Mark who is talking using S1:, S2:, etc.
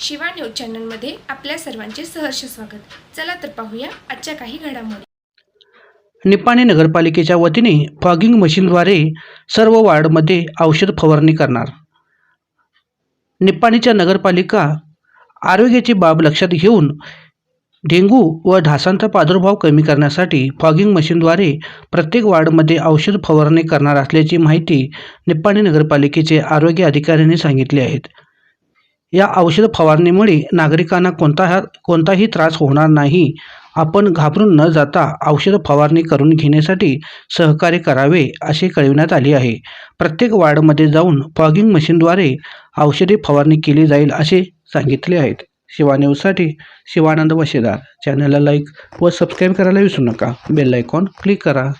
S1: Shiva news चॅनलमध्ये आपल्या सर्वांचे सहर्ष स्वागत. चला तर पाहूया आजच्या काही घडामोडी.
S2: निपाणी नगरपालिकेच्या वतीने फॉगिंग मशीनद्वारे सर्व वार्डमध्ये औषध फवारणी करणार. निपाणीच्या नगरपालिका आरोग्याची बाब लक्षात घेऊन डेंगू व ढासांचा प्रादुर्भाव कमी करण्यासाठी फॉगिंग मशीनद्वारे प्रत्येक वार्डमध्ये औषध फवारणी करणार असल्याची माहिती निप्पाणी नगरपालिकेचे आरोग्य अधिकाऱ्यांनी सांगितली आहेत या औषध फवारणीमुळे नागरिकांना कोणता कोणताही त्रास होणार नाही. आपण घाबरून न जाता औषध फवारणी करून घेण्यासाठी सहकार्य करावे असे कळविण्यात आले आहे. प्रत्येक वार्डमध्ये जाऊन फॉगिंग मशीनद्वारे औषधे फवारणी केली जाईल असे सांगितले आहेत. शिवान्यूजसाठी शिवानंद वशेदार. चॅनलला लाईक व सबस्क्राईब करायला विसरू नका. बेल आयकॉन क्लिक करा.